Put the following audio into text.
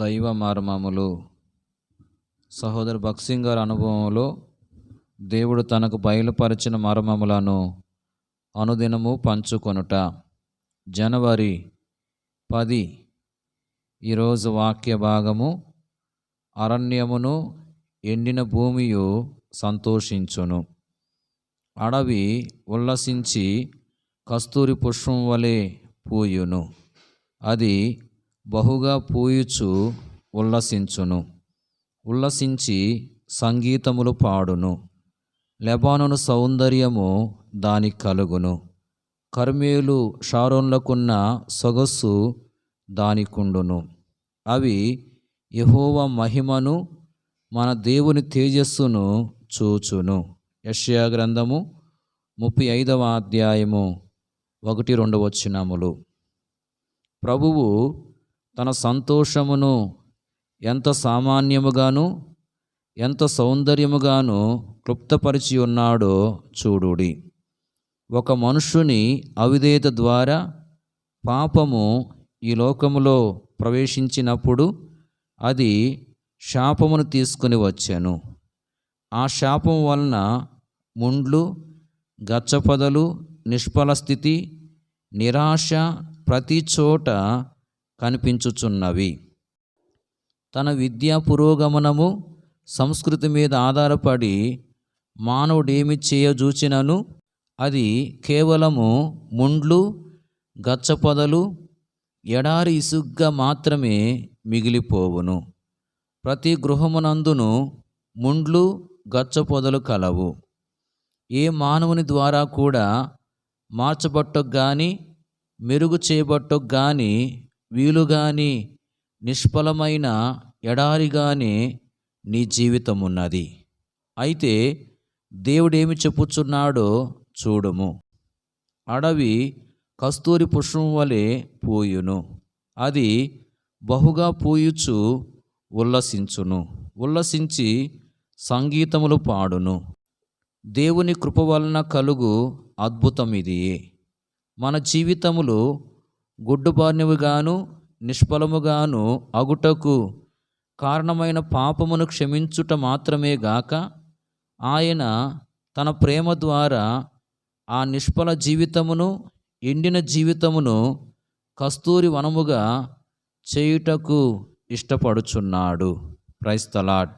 దైవ మర్మములు. సహోదరు భక్సింగ్ గారి అనుభవంలో దేవుడు తనకు బయలుపరిచిన మర్మములను అనుదినము పంచుకొనుట. జనవరి పది ఈరోజు వాక్య భాగము. అరణ్యమును ఎండిన భూమియు సంతోషించును. అడవి ఉల్లసించి కస్తూరి పుష్పం వలె పూయును. అది బహుగా పూయుచు ఉల్లసించును. ఉల్లసించి సంగీతములు పాడును. లెబానును సౌందర్యము దానికి కలుగును. కర్మేలు షారోన్లకున్న సొగస్సు దానికుండును. అవి యహోవ మహిమను మన దేవుని తేజస్సును చూచును. యష్యా గ్రంథము ముప్పై ఐదవ అధ్యాయము ఒకటి రెండు వచ్చినములు ప్రభువు తన సంతోషమును ఎంత సామాన్యముగాను ఎంత సౌందర్యముగాను క్లుప్తపరిచి ఉన్నాడో చూడుడి. ఒక మనుష్యుని అవిధేత ద్వారా పాపము ఈ లోకములో ప్రవేశించినప్పుడు అది శాపమును తీసుకుని వచ్చాను. ఆ శాపం వలన ముండ్లు గచ్చపదలు నిష్ఫల స్థితి నిరాశ ప్రతి చోట కనిపించుచున్నవి. తన విద్యా పురోగమనము సంస్కృతి మీద ఆధారపడి మానవుడేమి చేయజూచినను అది కేవలము ముండ్లు గచ్చపొదలు ఎడారి ఇసుగ్గా మాత్రమే మిగిలిపోవును. ప్రతి గృహమునందును ముండ్లు గచ్చపొదలు కలవు. ఏ మానవుని ద్వారా కూడా మార్చబట్టకు కానీ మెరుగు చేయబట్టకు కానీ వీలుగాని నిష్ఫలమైన ఎడారిగానే నీ జీవితం ఉన్నది అయితే దేవుడేమి చెప్పుచున్నాడో చూడము. అడవి కస్తూరి పుష్పం వలె పూయును. అది బహుగా పూయుచు ఉల్లసించును. ఉల్లసించి సంగీతములు పాడును. దేవుని కృప వలన కలుగు అద్భుతం ఇది మన జీవితములు గుడ్డుబారినవిగాను నిష్ఫలముగాను అగుటకు కారణమైన పాపమును క్షమించుట మాత్రమే గాక ఆయన తన ప్రేమ ద్వారా ఆ నిష్ఫల జీవితమును ఎండిన జీవితమును కస్తూరి వనముగా చేయుటకు ఇష్టపడుచున్నాడు. క్రైస్తలాడ్